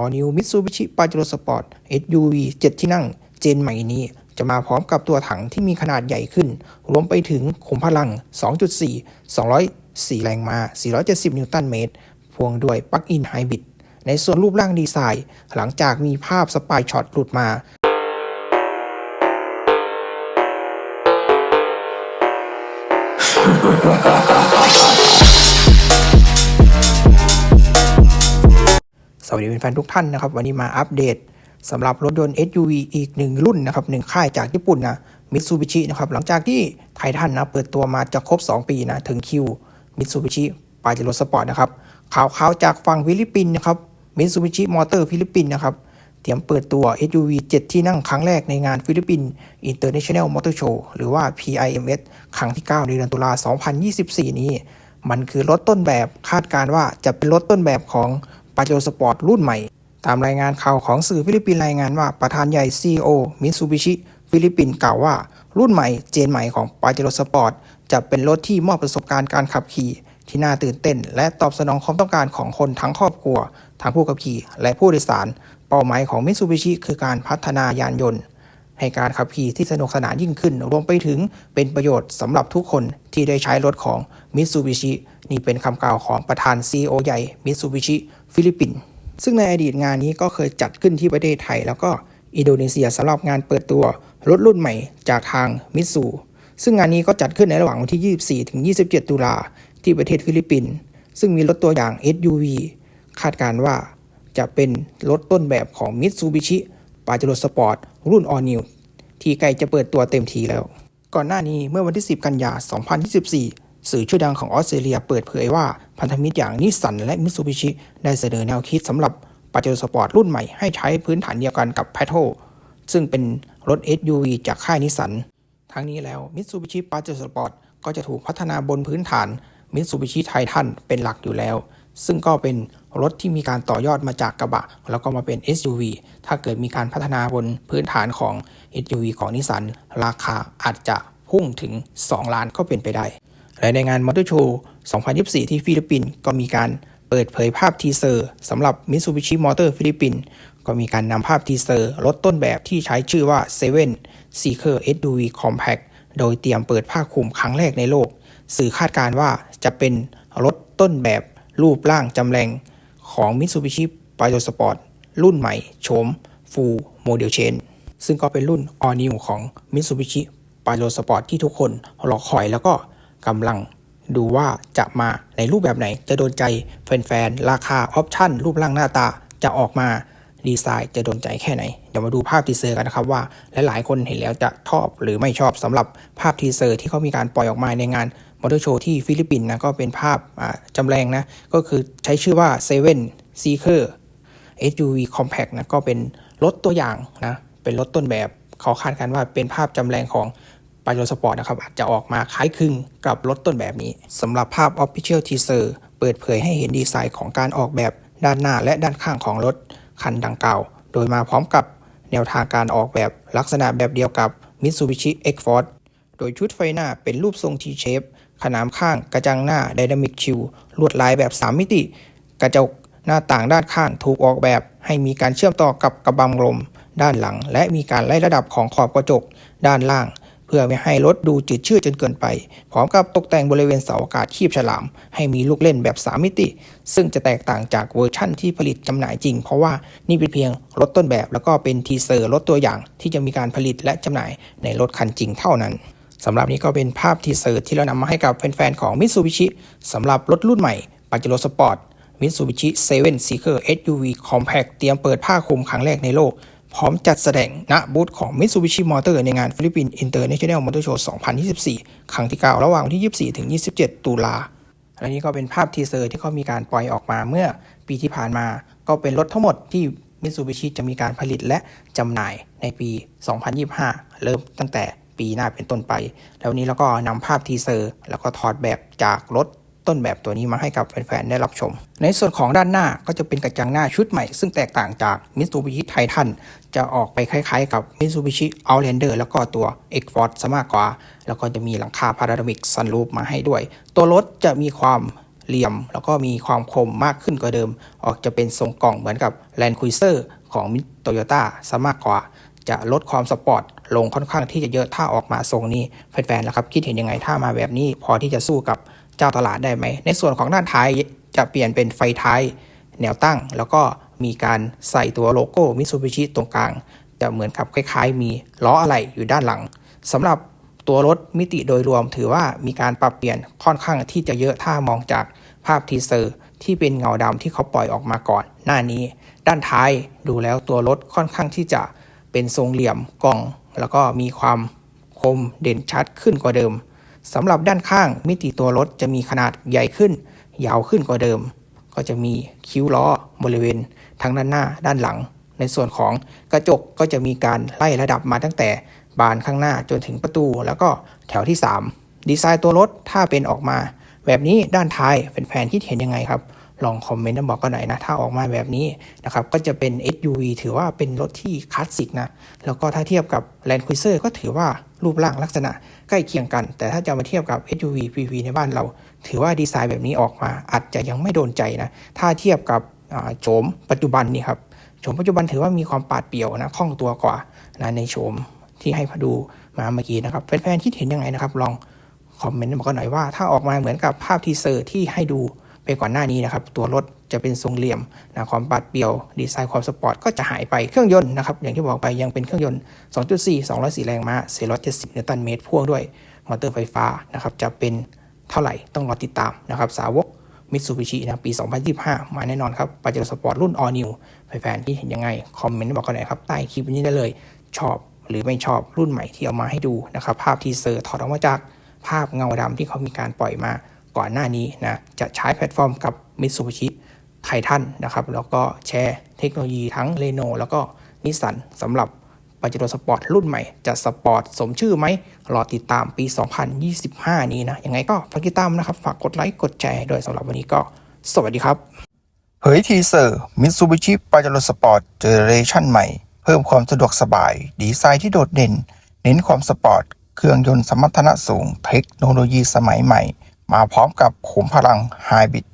All New Mitsubishi Pajero Sport SUV 7 ที่นั่ง เจนใหม่นี้จะมาพร้อมกับตัวถังที่มีขนาดใหญ่ขึ้น รวมไปถึงขุมพลัง 2.4 204 แรงม้า 470 นิวตันเมตร พ่วงด้วยปลั๊กอินไฮบริด ในส่วนรูปร่างดีไซน์ หลังจากมีภาพสปายช็อตหลุดมา วัสดีแฟนๆทุกท่านนะครับ วันนี้มาอัปเดตสำหรับรถยนต์ SUV อีกหนึ่งรุ่นนะครับหนึ่งค่ายจากญี่ปุ่นนะมิตซูบิชินะครับหลังจากที่ไททันนะเปิดตัวมาจะครบ 2 ปีนะถึงคิวมิตซูบิชิปาเจโรสปอร์ตนะครับข่าวข่าวจากฝั่งฟิลิปปินส์นะครับมิตซูบิชิมอเตอร์ฟิลิปปินส์นะครับเตรียมเปิดตัว SUV 7 ที่นั่งครั้งแรกในงานฟิลิปปินส์ International Motor Show หรือว่า PIMS ครั้งที่ 9 ในเดือนตุลา 2024 นี้ มันคือรถต้นแบบคาดการว่าจะเป็นรถต้นแบบของ ปาเจโรสปอร์ตรุ่นใหม่ ตามรายงานข่าวของสื่อฟิลิปปินส์รายงานว่าประธานใหญ่ CEO มิตซูบิชิฟิลิปปินส์กล่าวว่า รุ่นใหม่เจนใหม่ของปาเจโรสปอร์ตจะเป็นรถที่มอบประสบการณ์การขับขี่ที่น่าตื่นเต้น และตอบสนองความต้องการของคนทั้งครอบครัว ทั้งผู้ขับขี่ และผู้โดยสาร เป้าหมายของมิตซูบิชิคือการพัฒนายานยนต์ ให้การขับขี่ที่สนุกสนานยิ่งขึ้น รวมไปถึงเป็นประโยชน์สำหรับทุกคนที่ได้ใช้รถของมิตซูบิชิ นี่เป็นคำกล่าวของประธาน CEO ใหญ่มิตซูบิชิฟิลิปปินส์ซึ่งในอดีตงานนี้ก็เคยจัดขึ้นที่ประเทศไทย แล้วก็อินโดนีเซียสำหรับงานเปิดตัวรถรุ่นใหม่จากทางมิตซูซึ่งงานนี้ก็จัดขึ้นในระหว่างวันที่ 24 ถึง 27 ตุลาที่ประเทศฟิลิปปินส์ซึ่งมีรถตัวอย่าง SUV คาดการณ์ว่าจะเป็นรถต้นแบบของ Mitsubishi Pajero Sport รุ่น All New ที่ใกล้จะเปิดตัวเต็มทีแล้ว ก่อนหน้านี้เมื่อวันที่ 10 กันยา 2024 สื่อชื่อดังของออสเตรเลียเปิดเผยว่าพันธมิตรอย่างนิสสันและมิตซูบิชิได้เสนอแนวคิดสำหรับปาเจโรสปอร์ตรุ่นใหม่ให้ใช้พื้นฐานเดียวกันกับ p a t o ซึ่งเป็นรถ SUV จากค่ายนิสสัน ทั้งนี้แล้วมิตซูบิชิปาเจโรสปอร์ตก็จะถูกพัฒนาบนพื้นฐานมิตซูบิชิไททันเป็นหลักอยู่แล้ว ซึ่งก็เป็นรถที่มีการต่อยอดมาจากกระบะ แล้วก็มาเป็น SUV ถ้าเกิดมีการพัฒนาบนพื้นฐานของ SUV ของนิสสันราคาอาจจะพุ่งถึง 2 ล้านก็เป็นไปได้ และในงานมอเตอร์โชว์ 2024 ที่ฟิลิปปินส์ก็มีการเปิดเผยภาพทีเซอร์สำหรับ Mitsubishi Motor ฟิลิปปินส์ก็มีการนำภาพทีเซอร์รถต้นแบบที่ใช้ชื่อว่า Seven Seeker SUV Compact โดยเตรียมเปิดผ้าคลุมครั้งแรกในโลก สื่อคาดการณ์ว่าจะเป็นรถต้นแบบรูปร่างจำแรงของ Mitsubishi Pajero Sport รุ่นใหม่โฉม Full Model Change ซึ่งก็เป็นรุ่น All New ของ Mitsubishi Pajero Sport ที่ทุกคนรอคอยแล้วก็ กำลังดูว่าจะมาในรูปแบบไหนจะโดนใจแฟนๆ ราคาออปชั่นรูปร่างหน้าตาจะออกมาดีไซน์จะโดนใจแค่ไหน เดี๋ยวมาดูภาพทีเซอร์กันนะครับว่าหลายๆ คนเห็นแล้วจะชอบหรือไม่ชอบสำหรับภาพทีเซอร์ที่เขามีการปล่อยออกมาในงานมอเตอร์โชว์ที่ฟิลิปปินส์นะก็เป็นภาพจำแรงนะ ก็คือใช้ชื่อว่า Seven Seeker SUV Compact นะก็เป็นรถตัวอย่างนะ เป็นรถต้นแบบเขาคาดกันว่าเป็นภาพจำแรงของ ปาโจสปอร์ตนะครับอาจจะออกมาคล้ายคลึงกับรถต้นแบบนี้สำหรับภาพ Official Teaser เปิดเผยให้เห็นดีไซน์ของการออกแบบด้านหน้าและด้านข้างของรถคันดังกล่าว โดยมาพร้อมกับแนวทางการออกแบบลักษณะแบบเดียวกับ Mitsubishi X-Force โดยชุดไฟหน้าเป็นรูปทรง T-shape ขนามข้างกระจังหน้า Dynamic Shield ลวดลายแบบ 3 มิติ กระจกหน้าต่างด้านข้างถูกออกแบบ ให้มีการเชื่อมต่อกับกระบังลม ด้านหลัง และมีการไล่ระดับของขอบกระจก ด้านล่าง เพื่อไม่ให้รถดูจืดชืดจนเกินไป พร้อมกับตกแต่งบริเวณเสาอากาศคีบฉลาม ให้มีลูกเล่นแบบ 3 มิติ ซึ่งจะแตกต่างจากเวอร์ชั่นที่ผลิตจำหน่ายจริง เพราะว่านี่เป็นเพียงรถต้นแบบ แล้วก็เป็นทีเซอร์รถตัวอย่างที่จะมีการผลิตและจำหน่ายในรถคันจริงเท่านั้นสำหรับนี้ก็เป็นภาพทีเซอร์ที่เรานำมาให้กับแฟนๆของ Mitsubishi สำหรับรถรุ่นใหม่ Pajero Sport Mitsubishi 7 Seeker SUV Compact เตรียมเปิดผ้าคลุมครั้งแรกในโลก พร้อมจัดแสดงณบูธของ Mitsubishi Motor ในงานฟิลิปปินส์ International Motor Show 2024 ครั้งที่ 9 ระหว่างวันที่ 24 ถึง 27 ตุลาและนี่ก็เป็นภาพทีเซอร์ที่เขามีการปล่อยออกมาเมื่อปีที่ผ่านมา ก็เป็นรถทั้งหมดที่ Mitsubishi จะมีการผลิตและจำหน่ายในปี 2025 เริ่มตั้งแต่ปีหน้าเป็นต้นไป แล้วนี้เราก็นำภาพทีเซอร์ แล้วก็ถอดแบบจากรถ ต้นแบบตัวนี้มาให้กับแฟนๆ ได้รับชม ในส่วนของด้านหน้าก็จะเป็นกระจังหน้าชุดใหม่ ซึ่งแตกต่างจาก Mitsubishi Titan จะออกไปคล้ายๆ กับ Mitsubishi Outlander แล้วก็ตัว X-Force ซะมากกว่า แล้วก็จะมีหลังคาพาราดมิกซันรูฟมาให้ด้วย ตัวรถจะมีความเหลี่ยม แล้วก็มีความคมมากขึ้นกว่าเดิม ออกจะเป็นทรงกล่องเหมือนกับ Land Cruiser ของโตโยต้าซะมากกว่าจะลดความสปอร์ตลงค่อนข้างที่จะเยอะถ้าออกมาทรงนี้แฟนๆนะครับ คิดเห็นยังไงถ้ามาแบบนี้พอที่จะสู้กับ เจ้าตลาดได้ไหม ในส่วนของด้านท้ายจะเปลี่ยนเป็นไฟท้ายแนวตั้ง แล้วก็มีการใส่ตัวโลโก้มิ t ซูบิชิตรงกลาง จะเหมือนกับคล้าย ๆ มีล้ออะไรอยู่ด้านหลังสำหรับตัวรถมิติโดยรวมถือว่ามีการปรับเปลี่ยนค่อนข้างที่จะเยอะถ้ามองจากภาพทีเซอร์ที่เป็นเงาดำที่เขาปล่อยออกมาก่อน หน้านี้ ด้านท้ายดูแล้วตัวรถค่อนข้างที่จะเป็นทรงเหลี่ยมกล่อง แล้วก็มีความคมเด่นชัดขึ้นกว่าเดิม สำหรับด้านข้างมิติตัวรถจะมีขนาดใหญ่ขึ้น ยาวขึ้นกว่าเดิม ก็จะมีคิ้วล้อบริเวณทั้งด้านหน้าด้านหลัง ในส่วนของกระจกก็จะมีการไล่ระดับมาตั้งแต่บานข้างหน้าจนถึงประตู แล้วก็แถวที่ 3 ดีไซน์ตัวรถถ้าเป็นออกมา แบบนี้ด้านท้ายแฟนๆคิดเห็นยังไงครับ ลองคอมเมนต์มาบอกกันหน่อยนะ ถ้าออกมาแบบนี้นะครับ ก็จะเป็น SUV ถือว่าเป็นรถที่คลาสสิกนะ แล้วก็ถ้าเทียบกับ Land Cruiser ก็ถือว่ารูปร่างลักษณะใกล้เคียงกัน แต่ถ้าจะมาเทียบกับ SUV PV ในบ้านเรา ถือว่าดีไซน์แบบนี้ออกมา อาจจะยังไม่โดนใจนะ ถ้าเทียบกับโฉมปัจจุบันนี่ครับโฉมปัจจุบันถือว่ามีความปาดเปรียวนะคล่องตัวกว่านะในโฉมที่ให้ดูมาเมื่อกี้นะครับแฟนๆคิดเห็นยังไงนะครับ ลองคอมเมนต์มากันหน่อยว่า ถ้าออกมาเหมือนกับภาพทีเซอร์ที่ให้ดู ไปก่อนหน้านี้นะครับ ตัวรถจะเป็นทรงเหลี่ยมนะความปาดเปรียว ดีไซน์ความสปอร์ตก็จะหายไปเครื่องยนต์นะครับ อย่างที่บอกไปยังเป็นเครื่องยนต์ 2.4 204 แรงม้า470 นิวตันเมตรพ่วงด้วยมอเตอร์ไฟฟ้านะครับจะเป็นเท่าไหร่ต้องรอติดตามนะครับสาวกมิตซูบิชินะปี 2025 มาแน่นอนครับปาเจโรสปอร์ตรุ่น All New แฟนๆที่เห็นยังไง คอมเมนต์บอกกันหน่อยครับ ใต้คลิปนี้ได้เลย ชอบหรือไม่ชอบรุ่นใหม่ที่เอามาให้ดูนะครับ ภาพทีเซอร์ถอดออกมาจากภาพเงาดำที่เขามีการปล่อยมา ก่อนหน้านี้นะจะใช้แพลตฟอร์มกับมิตซูบิชิไททันนะครับแล้วก็แชร์เทคโนโลยีทั้งเ e โนแล้วก็นิสสันสำหรับปาเจโร่สปอร์ตรุ่นใหม่จะสปอร์ตสมชื่อไหมรอติดตามปี 2025 นี้นะ ยังไงก็ฝากติดตามนะครับ ฝากกดไลค์ กดแชร์ด้วยสำหรับวันนี้ก็สวัสดีครับ เผยทีเซอร์ Mitsubishi Pajero Sport เจเนเรชันใหม่ เพิ่มความสะดวกสบาย ดีไซน์ที่โดดเด่น เน้นความสปอร์ต เครื่องยนต์สมรรถนะสูง เทคโนโลยีสมัยใหม่ มาพร้อมกับขุมพลังไฮบริด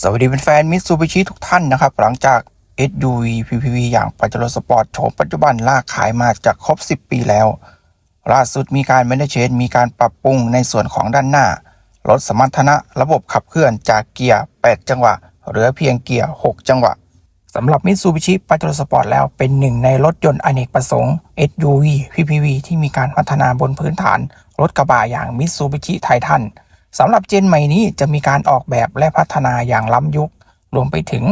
สวัสดีเป็นแฟนมิตซูบิชิทุกท่านนะครับ หลังจาก SUV PPV อย่าง Pajero Sport โฉมปัจจุบันลากขายมาจากครบ 10 ปีแล้ว ล่าสุดมีการ m a n a g e มีการปรับปรุงในส่วนของด้านหน้า ลดสมรรถนะระบบขับเคลื่อนจากเกียร์ 8 จังหวะ เหลือเพียงเกียร์ 6 จังหวะ สำหรับ Mitsubishi Pajero Sport แล้วเป็นหนึ่งในรถยนต์อเนกประสงค์ SUV PPV ที่มีการพัฒนาบนพื้นฐานรถกระบะอย่าง Mitsubishi Titan สำหรับเจนใหม่นี้จะมีการออกแบบและพัฒนาอย่างล้ำยุค รวมไปถึง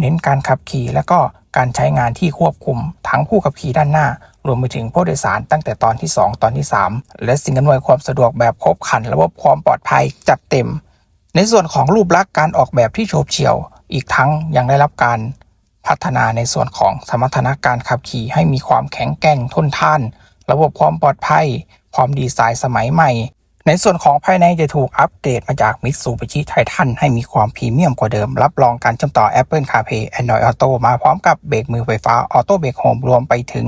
เน้นการขับขี่และก็การใช้งานที่ควบคุม ทั้งผู้ขับขี่ด้านหน้า รวมไปถึงผู้โดยสารตั้งแต่ตอนที่ 2 ตอนที่ 3 และสิ่งอำนวยความสะดวกแบบครบครันระบบความปลอดภัยจัดเต็ม ในส่วนของรูปลักษณ์การออกแบบที่โฉบเฉี่ยว อีกทั้งยังได้รับการ พัฒนาในส่วนของสมรรถนะการขับขี่ให้มีความแข็งแกร่งทนทาน ระบบความปลอดภัย ความดีไซน์สมัยใหม่ ในส่วนของภายในจะถูกอัปเดตมาจาก Mitsubishi Titan ให้มีความพรีเมียมกว่าเดิม รับรองการเชื่อมต่อ Apple CarPlay Android Auto มาพร้อมกับเบรกมือไฟฟ้า Auto Brake Home รวมไปถึง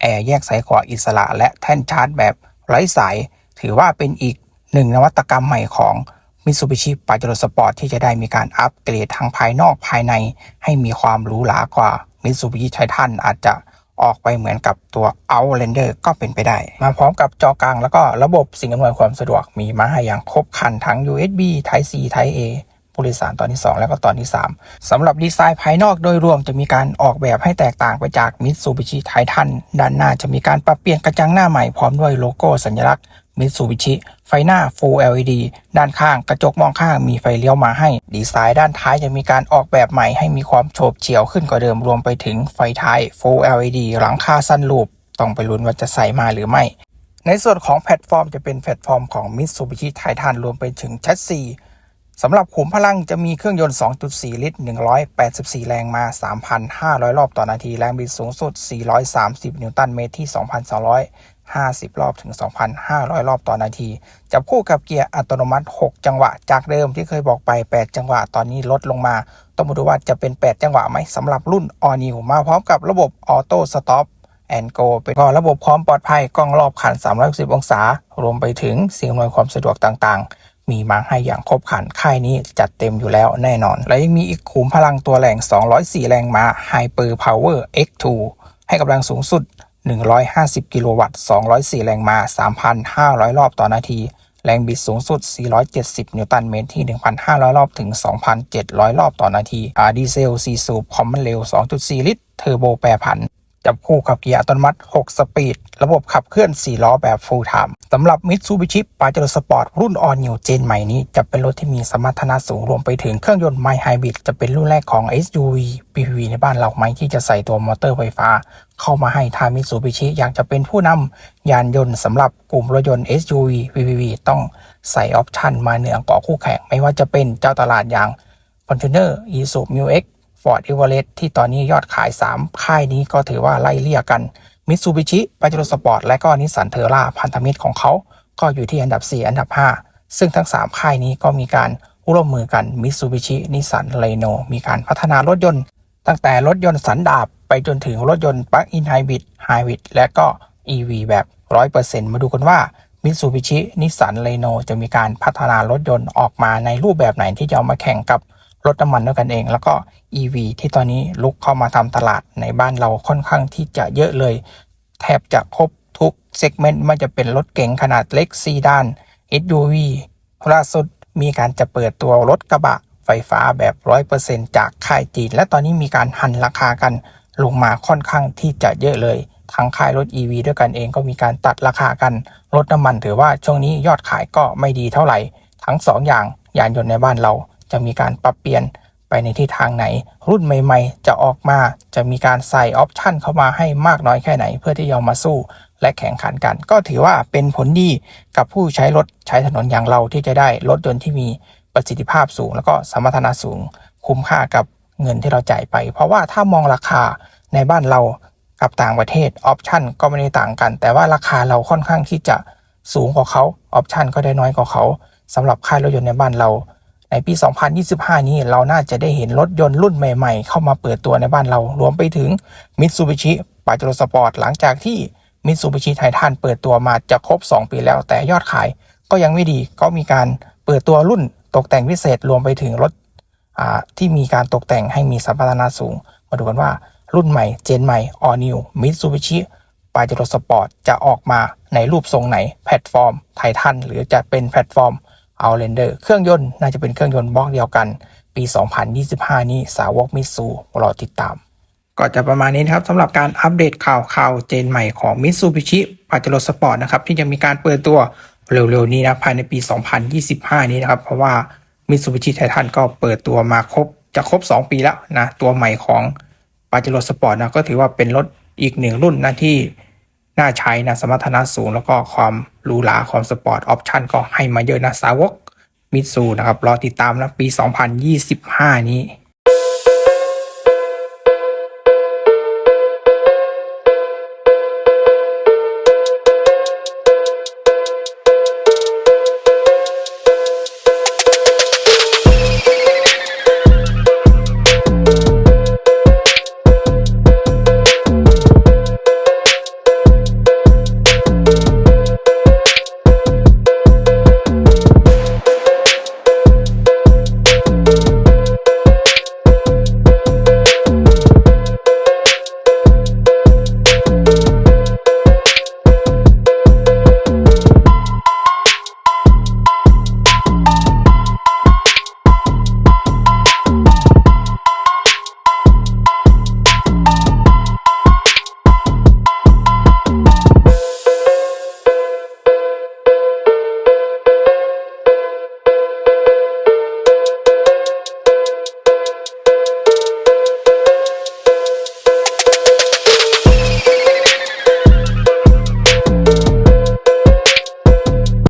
แอร์แยกซ้ายขวาอิสระและแท่นชาร์จแบบไร้สาย ถือว่าเป็นอีกหนึ่งนวัตกรรมใหม่ของ Mitsubishi Pajero Sport ที่จะได้มีการอัปเกรดทั้งภายนอกภายใน ให้มีความหรูหรากว่า Mitsubishi Titan อาจจะออกไปเหมือนกับตัว Outlander ก็เป็นไปได้ มาพร้อมกับจอกลางแล้วก็ระบบสิ่งอำนวยความสะดวกมีมาให้อย่างครบครันทั้ง USB Type C Type A ผู้โดยสารตอนที่ 2 แล้วก็ตอนที่ 3สำหรับดีไซน์ภายนอกโดยรวมจะมีการออกแบบให้แตกต่างไปจาก Mitsubishi Titan ด้านหน้าจะมีการปรับเปลี่ยนกระจังหน้าใหม่พร้อมด้วยโลโก้สัญลักษณ์ Mitsubishi ไฟหน้า Full LED ด้านข้างกระจกมองข้างมีไฟเลี้ยวมาให้ ดีไซน์ด้านท้ายจะมีการออกแบบใหม่ให้มีความโฉบเฉี่ยวขึ้นกว่าเดิมรวมไปถึงไฟท้าย Full LED หลังคาสั้นรูปต้องไปลุ้นว่าจะใส่มาหรือไม่ ในส่วนของแพลตฟอร์มจะเป็นแพลตฟอร์มของ Mitsubishi Titan รวมไปถึงแชสซีสำหรับขุมพลังจะมีเครื่องยนต์ 2.4 ลิตร 184 แรงมา 3,500 รอบต่อนาที แรงบิดสูงสุด 430 นิวตันเมตรที่ 2,250 รอบถึง 2,500 รอบต่อนาที จับคู่กับเกียร์อัตโนมัติ 6 จังหวะ จากเดิมที่เคยบอกไป 8 จังหวะ ตอนนี้ลดลงมา ต้องมาดูว่าจะเป็น 8 จังหวะไหมสำหรับรุ่น All New มาพร้อมกับระบบ Auto Stop and Go เป็นก็ระบบความปลอดภัยกล้องรอบคัน 360 องศา รวมไปถึงสิ่งอำนวยความสะดวกต่างๆ มีมาให้อย่างครบครัน ค่ายนี้จัดเต็มอยู่แล้วแน่นอน และยังมีอีกขุมพลังตัวแรง 204 แรงม้า Hyper Power X2 ให้กำลังสูงสุด 150 กิโลวัตต์ 204 แรงม้า 3,500 รอบต่อนาที แรงบิดสูงสุด 470 นิวตันเมตรที่ 1,500 รอบถึง 2,700 รอบต่อนาทีอาดีเซล4สูบคอมมันเร็ว2.4 ลิตร เทอร์โบแปรผัน จับคู่ขับเกียร์อัตโนมัติ 6 สปีด ระบบขับเคลื่อน 4 ล้อแบบ Full Time สำหรับ Mitsubishi Pajero Sport รุ่น All New Gen ใหม่นี้ จะเป็นรถที่มีสมรรถนะสูงรวมไปถึงเครื่องยนต์ My Hybrid จะเป็นรุ่นแรกของ SUV PPV ในบ้านเราไหมที่จะใส่ตัวมอเตอร์ไฟฟ้า เข้ามาให้ทาง Mitsubishi อยากจะเป็นผู้นำยานยนต์สำหรับกลุ่มรถยนต์ SUV PPV ต้องใส่ออปชันมาเหนือกว่าคู่แข่ง ไม่ว่าจะเป็นเจ้าตลาดอย่าง Fortuner Isuzu Mu X Ford Everest ที่ตอนนี้ยอดขาย 3 ค่ายนี้ก็ถือว่าไล่เลี่ยกัน Mitsubishi Pajero Sport และก็นิสสันเทอร่าพันธมิตรของเขาก็อยู่ที่อันดับ 4 อันดับ 5 ซึ่งทั้ง 3 ค่ายนี้ก็มีการร่วมมือกัน Mitsubishi Nissan Reno มีการพัฒนารถยนต์ ตั้งแต่รถยนต์สันดาปไปจนถึงรถยนต์ Plug-in Hybrid Hybrid และก็ EV แบบ 100%มาดูกันว่า Mitsubishi Nissan Reno จะมีการพัฒนารถยนต์ออกมาในรูปแบบไหนที่จะเอามาแข่งกับ รถน้ำมันด้วยกันเอง แล้วก็ EV ที่ตอนนี้ลุกเข้ามาทำตลาดในบ้านเราค่อนข้างที่จะเยอะเลย แทบจะครบทุกเซกเมนต์ไม่ว่าจะเป็นรถเก๋งขนาดเล็กซีดาน SUV ล่าสุดมีการจะเปิดตัวรถกระบะไฟฟ้าแบบ 100%จากค่ายจีน และตอนนี้มีการหันราคากันลงมาค่อนข้างที่จะเยอะเลยทั้งค่ายรถ EV ด้วยกันเองก็มีการตัดราคากัน รถน้ำมันถือว่าช่วงนี้ยอดขายก็ไม่ดีเท่าไหร่ ทั้งสองอย่างยานยนต์ในบ้านเรา จะมีการปรับเปลี่ยนไปในทิศทางไหน รุ่นใหม่ ๆ จะออกมาจะมีการใส่ออปชันเข้ามาให้มากน้อยแค่ไหน เพื่อที่จะมาสู้และแข่งขันกัน ก็ถือว่าเป็นผลดีกับผู้ใช้รถใช้ถนนอย่างเราที่จะได้รถยนต์ที่มีประสิทธิภาพสูง แล้วก็สมรรถนะสูง คุ้มค่ากับเงินที่เราจ่ายไป เพราะว่าถ้ามองราคาในบ้านเรากับต่างประเทศออปชันก็ไม่ได้ต่างกัน แต่ว่าราคาเราค่อนข้างที่จะสูงกว่าเขาออปชันก็ได้น้อยกว่าเขาสำหรับค่ายรถยนต์ในบ้านเรา ในปี 2025 นี้เราน่าจะได้เห็นรถยนต์รุ่นใหม่ๆ เข้ามาเปิดตัวในบ้านเรา รวมไปถึง Mitsubishi Pajero Sport หลังจากที่ Mitsubishi Titan เปิดตัวมาจะครบ 2 ปีแล้วแต่ยอดขาย ก็ยังไม่ดีก็มีการเปิดตัวรุ่นตกแต่งพิเศษรวมไปถึงรถที่มีการตกแต่งให้มีสัมพันธนะสูง มาดูกันว่ารุ่นใหม่เจนใหม่ All New Mitsubishi Pajero Sport จะออกมาในรูปทรงไหนแพลตฟอร์มไททันหรือจะเป็นแพลตฟอร์ม เอาเรนเดอร์เครื่องยนต์น่าจะเป็นเครื่องยนต์บล็อกเดียวกัน ปี 2025 นี้สาวกมิตซูรอติดตาม ก็จะประมาณนี้นะครับสำหรับการอัปเดตข่าวข่าวเจนใหม่ของ Mitsubishi Pajero Sport นะครับที่จะมีการเปิดตัวเร็วๆนี้นะภายในปี 2025 นี้นะครับเพราะว่า Mitsubishi Titan ก็เปิดตัวมาครบจะครบ 2 ปีแล้วนะตัวใหม่ของ Pajero Sport นะก็ถือว่าเป็นรถอีกหนึ่งรุ่นนะที่ น่าใช้นะสมรรถนะสูง แล้วก็ความหรูหราความสปอร์ตออปชันก็ให้มาเยอะนะสาวกมิตซูนะครับรอติดตามนะปี 2025 นี้